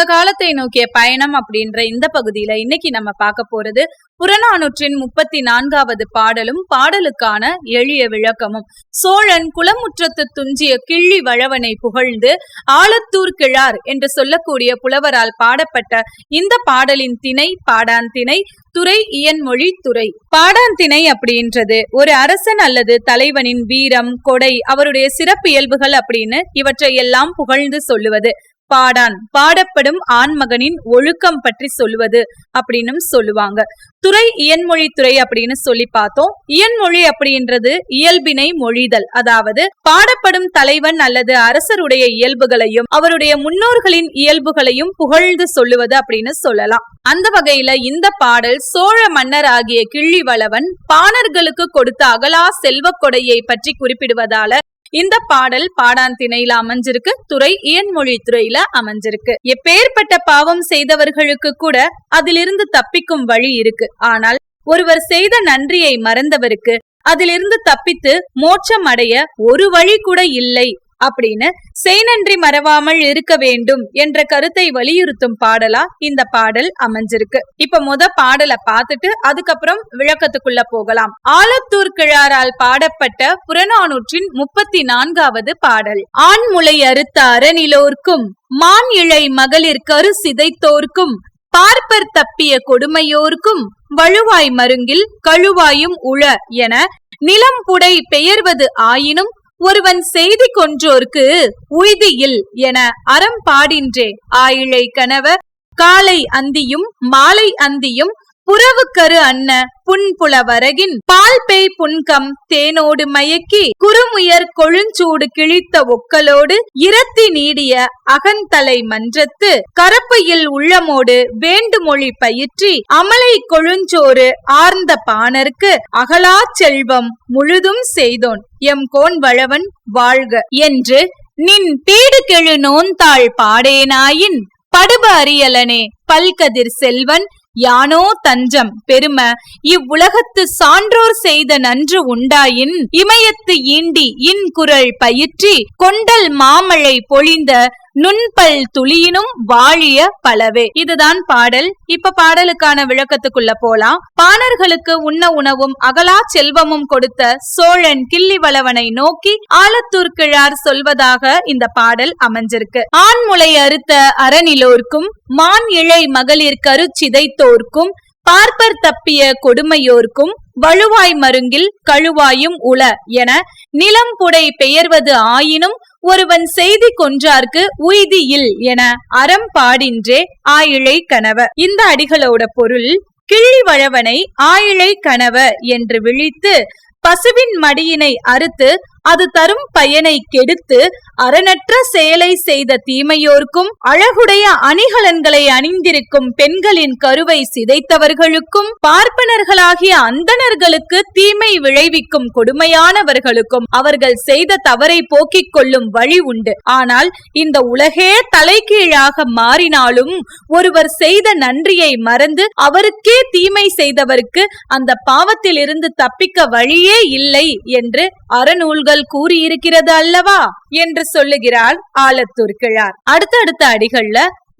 சங்க காலத்தை நோக்கிய பயணம் அப்படின்ற இந்த பகுதியில இன்னைக்கு நம்ம பார்க்க போறது புறநானூற்றின் முப்பத்தி நான்காவது பாடலும் பாடலுக்கான எளிய விளக்கமும். சோழன் குளமுற்றத்து துஞ்சிய கிள்ளி வளவனை புகழ்ந்து ஆலத்தூர் கிழார் என்று சொல்லக்கூடிய புலவரால் பாடப்பட்ட இந்த பாடலின் திணை பாடான் திணை துறை இயன்மொழி துறை. பாடாந்திணை அப்படின்றது ஒரு அரசன் அல்லது தலைவனின் வீரம் கொடை அவருடைய சிறப்பு இயல்புகள் அப்படின்னு இவற்றை எல்லாம் புகழ்ந்து சொல்லுவது. பாடான். பாடப்படும் ஆண்மகனின் ஒழுக்கம் பற்றி சொல்லுவது அப்படின்னு சொல்லுவாங்க. துறை இயன்மொழி துறை அப்படின்னு சொல்லி பார்த்தோம். இயன்மொழி அப்படின்றது இயல்பினை மொழிதல். அதாவது பாடப்படும் தலைவன் அல்லது அரசருடைய இயல்புகளையும் அவருடைய முன்னோர்களின் இயல்புகளையும் புகழ்ந்து சொல்லுவது அப்படின்னு சொல்லலாம். அந்த வகையில இந்த பாடல் சோழ மன்னர் ஆகிய கிள்ளிவளவன் பாணர்களுக்கு கொடுத்த அகலா செல்வ கொடையை பற்றி குறிப்பிடுவதால இந்த பாடல் பாடான் திணையில அமைஞ்சிருக்கு. துறை இயன்மொழி துறையில அமைஞ்சிருக்கு. எப்பேற்பட்ட பாவம் செய்தவர்களுக்கு கூட அதிலிருந்து தப்பிக்கும் வழி இருக்கு. ஆனால் ஒருவர் செய்த நன்றியை மறந்தவருக்கு அதிலிருந்து தப்பித்து மோட்சம் அடைய ஒரு வழி கூட இல்லை அப்படின்னு செய்நன்றி மறவாமல் இருக்க வேண்டும் என்ற கருத்தை வலியுறுத்தும் பாடலா இந்த பாடல் அமைஞ்சிருக்கு. இப்ப முத பாடலை பார்த்துட்டு அதுக்கப்புறம் விளக்கத்துக்குள்ள போகலாம். ஆலத்தூர் கிழாரால் பாடப்பட்ட புறநானூற்றின் முப்பத்தி நான்காவது பாடல். ஆண்முளை அறுத்த அறநிலோர்க்கும் மான் இழை மகளிர் கரு சிதைத்தோர்க்கும் பார்ப்பர் தப்பிய கொடுமையோர்க்கும் வழுவாய் மருங்கில் கழுவாயும் உள என நிலம் புடை பெயர்வது ஆயினும் ஒருவன் செய்தி கொன்றோர்க்கு உய்தியில் என அறம் பாடின்றே. ஆயிழை கணவர் காலை அந்தியும் மாலை அந்தியும் புறவுக்கரு கரு அன்ன புன்புல வரகின் பால் பேய் புன்கம் தேனோடு மயக்கி குறுமுயர் கொழுஞ்சூடு கிழித்த ஒக்கலோடு இரத்தி நீடிய அகந்தலை மன்றத்து கரப்பையில் உள்ளமோடு வேண்டுமொழி பயிற்றி அமலை கொழுஞ்சோறு ஆர்ந்த பாணர்க்கு அகலா செல்வம் முழுதும் செய்தோன். எம் கோன் வளவன் வாழ்க. என்று நின் பீடு கெழு நோந்தாள் பாடேனாயின் படுப அறியலனே பல்கதிர் செல்வன் யானோ தஞ்சம் பெரும இவ்வுலகத்து சான்றோர் செய்த நன்று உண்டாயின் இமயத்து ஈண்டி இன் குரல் பயிற்றி கொண்டல் மாமழை பொழிந்த நுண்பல் துளியினும் வாழிய பலவே. இதுதான் பாடல். இப்ப பாடலுக்கான விளக்கத்துக்குள்ள போலாம். பாணர்களுக்கு உண்ண உணவும் அகலா செல்வமும் கொடுத்த சோழன் கிள்ளிவளவனை நோக்கி ஆலத்தூர் கிழார் சொல்வதாக இந்த பாடல் அமைஞ்சிருக்கு. ஆண்முளை அறுத்த அறநிலோர்க்கும் மான் இழை மகளிர் கருச்சிதைத்தோர்க்கும் பார்ப்பர் தப்பிய கொடுமையோர்க்கும் வலுவாய் மருங்கில் கழுவாயும் உள என நிலம் புடை பெயர்வது ஆயினும் ஒருவன் செய்தி கொன்றார்க்கு உய்தியில் என அறம் பாடின்றே ஆயிழை கனவ. இந்த அடிகளோட பொருள் கிள்ளி வழவனை ஆயிழை கனவ என்று விழித்து பசுவின் மடியினை அறுத்து அது தரும் பயனை கெடுத்து அறனற்ற செயலை செய்த தீமையோர்க்கும் அழகுடைய அணிகலன்களை அணிந்திருக்கும் பெண்களின் கருவை சிதைத்தவர்களுக்கும் பார்ப்பனர்களாகிய அந்தணர்களுக்கு தீமை விளைவிக்கும் கொடுமையானவர்களுக்கும் அவர்கள் செய்த தவறை போக்கிக் கொள்ளும் வழி உண்டு. ஆனால் இந்த உலகே தலைகீழாக மாறினாலும் ஒருவர் செய்த நன்றியை மறந்து அவருக்கே தீமை செய்தவருக்கு அந்த பாவத்தில் இருந்து தப்பிக்க வழியே இல்லை என்று அறநூல்கள் நூல்கள் கூறியிருக்கிறது அல்லவா? என்று சொல்லுகிறார் ஆலத்தூர் கிழார். அடுத்தடுத்த அடிகள்ல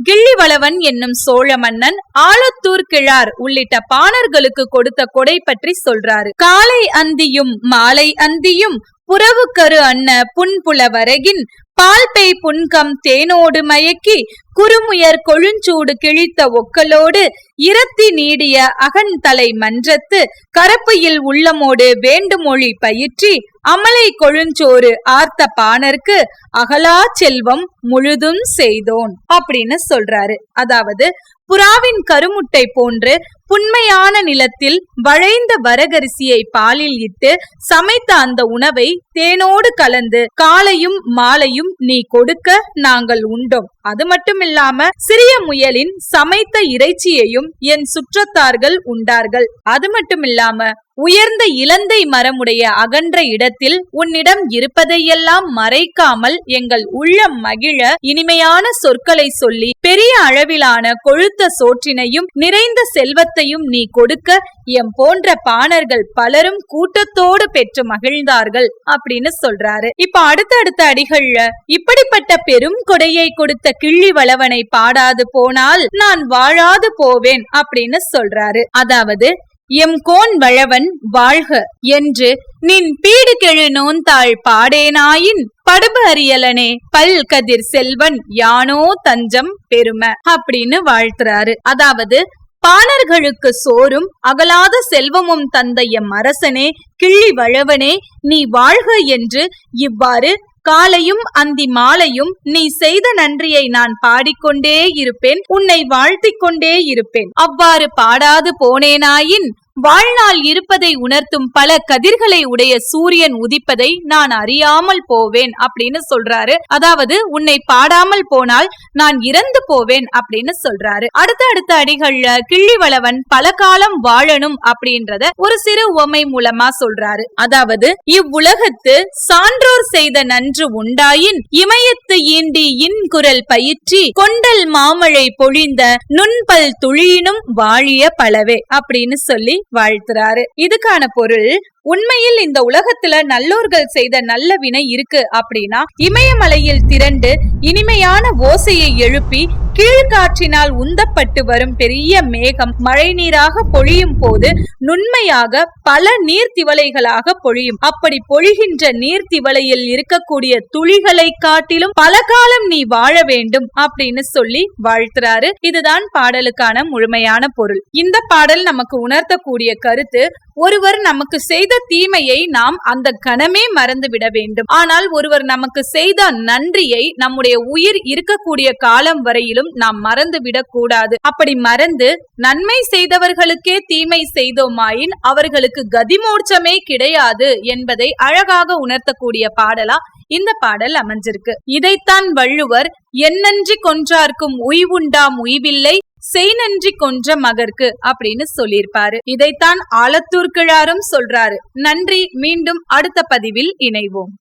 கிள்ளிவளவன் என்னும் சோழ மன்னன் ஆலத்தூர் கிழார் உள்ளிட்ட பாணர்களுக்கு கொடுத்த கொடை பற்றி சொல்றாரு. காலை அந்தியும் மாலை அந்தியும் புறவுக்கரு அன்ன புன்புல வரகின் பால்பெய் புன்கம் தேனோடு மயக்கி குறுமுயர் கொழுஞ்சூடு கிழித்த ஒக்கலோடு இரத்தி நீடிய அகன்தலை மன்றத்து கரப்பையில் உள்ளமோடு வேண்டுமொழி பயிற்றி அமலை கொழுஞ்சோறு ஆர்த்த பாணர்க்கு அகலா செல்வம் முழுதும் செய்தோன் அப்படின்னு சொல்றாரு. அதாவது புறாவின் கருமுட்டை போன்று புண்மையான நிலத்தில் வளைந்த வரகரிசியை பாலில் இட்டு சமைத்த அந்த உணவை தேனோடு கலந்து காலையும் மாலையும் நீ கொடுக்க நாங்கள் உண்டோம். அது மட்டும் இல்லாம சிறிய முயலின் சமைத்த இறைச்சியையும் என் சுற்றத்தார்கள் உண்டார்கள். அது மட்டும் இல்லாம உயர்ந்த இலந்தை மரமுடைய அகன்ற இடத்தில் உன்னிடம் இருப்பதையெல்லாம் மறைக்காமல் எங்கள் உள்ளம் மகிழ இனிமையான சொற்களை சொல்லி பெரிய அளவிலான கொழுத்த சோற்றினையும் நிறைந்த செல்வத்தையும் நீ கொடுக்க எம் போன்ற பாணர்கள் பலரும் கூட்டத்தோடு பெற்று மகிழ்ந்தார்கள் அப்படின்னு சொல்றாரு. இப்ப அடுத்த அடுத்த அடிகள்ல இப்படிப்பட்ட பெரும் கொடையை கொடுத்த கிள்ளி வளவனை பாடாது போனால் நான் வாழாது போவேன் அப்படின்னு சொல்றாரு. அதாவது எம் கோன் வளவன் வாழ்க! என்று நின் பீடு கெழு நோந்தாள் பாடேனாயின் படுபு அறியலனே பல் கதிர் செல்வன் யானோ தஞ்சம் பெரும! அப்படின்னு வாழ்த்துறாரு. அதாவது பாணர்களுக்கு சோறும் அகலாத செல்வமும் தந்த எம் அரசனே கிள்ளி வளவனே நீ வாழ்க என்று இவ்வாறு காலையும் அந்தி மாலையும் நீ செய்த நன்றியை நான் பாடிக்கொண்டே இருப்பேன். உன்னை வாழ்த்திக் கொண்டே இருப்பேன். அவ்வாறு பாடாது போனேனாயின் வாழ்நாள் இருப்பதை உணர்த்தும் பல கதிர்களை உடைய சூரியன் உதிப்பதை நான் அறியாமல் போவேன் அப்படின்னு சொல்றாரு. அதாவது உன்னை பாடாமல் போனால் நான் இறந்து போவேன் அப்படின்னு சொல்றாரு. அடுத்த அடுத்த அடிகள்ல கிள்ளிவளவன் பல காலம் வாழணும் அப்படின்றத ஒரு சிறு உவமை மூலமா சொல்றாரு. அதாவது இவ்வுலகத்து சான்றோர் செய்த நன்று உண்டாயின் இமயத்து ஈண்டி இன்குரல் பயிற்றி கொண்டல் மாமழை பொழிந்த நுண்பல் துளியினும் வாழிய பலவே அப்படின்னு சொல்லி வாழ்த்துறாரு. இதுக்கான பொருள் உண்மையில் இந்த உலகத்துல நல்லோர்கள் செய்த நல்ல வினை இருக்கு அப்படின்னா இமயமலையில் திரண்டு இனிமையான ஓசையை எழுப்பி கீழ்காற்றினால் உந்தப்பட்டு வரும் பெரிய மேகம் மழை நீராக பொழியும் போது நுண்மையாக பல நீர்த்திவளைகளாக பொழியும். அப்படி பொழிகின்ற நீர்த்திவளையில் இருக்கக்கூடிய துளிகளை காட்டிலும் பல காலம் நீ வாழ வேண்டும் அப்படின்னு சொல்லி வாழ்த்துறாரு. இதுதான் பாடலுக்கான முழுமையான பொருள். இந்த பாடல் நமக்கு உணர்த்தக்கூடிய கருத்து ஒருவர் நமக்கு செய்த தீமையை நாம் அந்த கணமே மறந்து விட வேண்டும். ஆனால் ஒருவர் நமக்கு செய்த நன்றியை நம்முடைய உயிர் இருக்கக்கூடிய காலம் வரையிலும் நாம் மறந்துவிடக் கூடாது அப்படி மறந்து நன்மை செய்தவர்களுக்கே தீமை செய்தோமாயின் அவர்களுக்கு கதிமோட்சமே கிடையாது என்பதை அழகாக உணர்த்தக்கூடிய பாடலா இந்த பாடல் அமைஞ்சிருக்கு. இதைத்தான் வள்ளுவர் என்னன்றி கொன்றார்க்கும் உய்வுண்டாம் உய்வில்லை செய் நன்றி கொன்ற மகர்க்கு அப்படின்னு சொல்லியிருப்பாரு. இதைத்தான் ஆலத்தூர் கிழாரும் சொல்றாரு. நன்றி மீண்டும் அடுத்த பதிவில் இணைவோம்.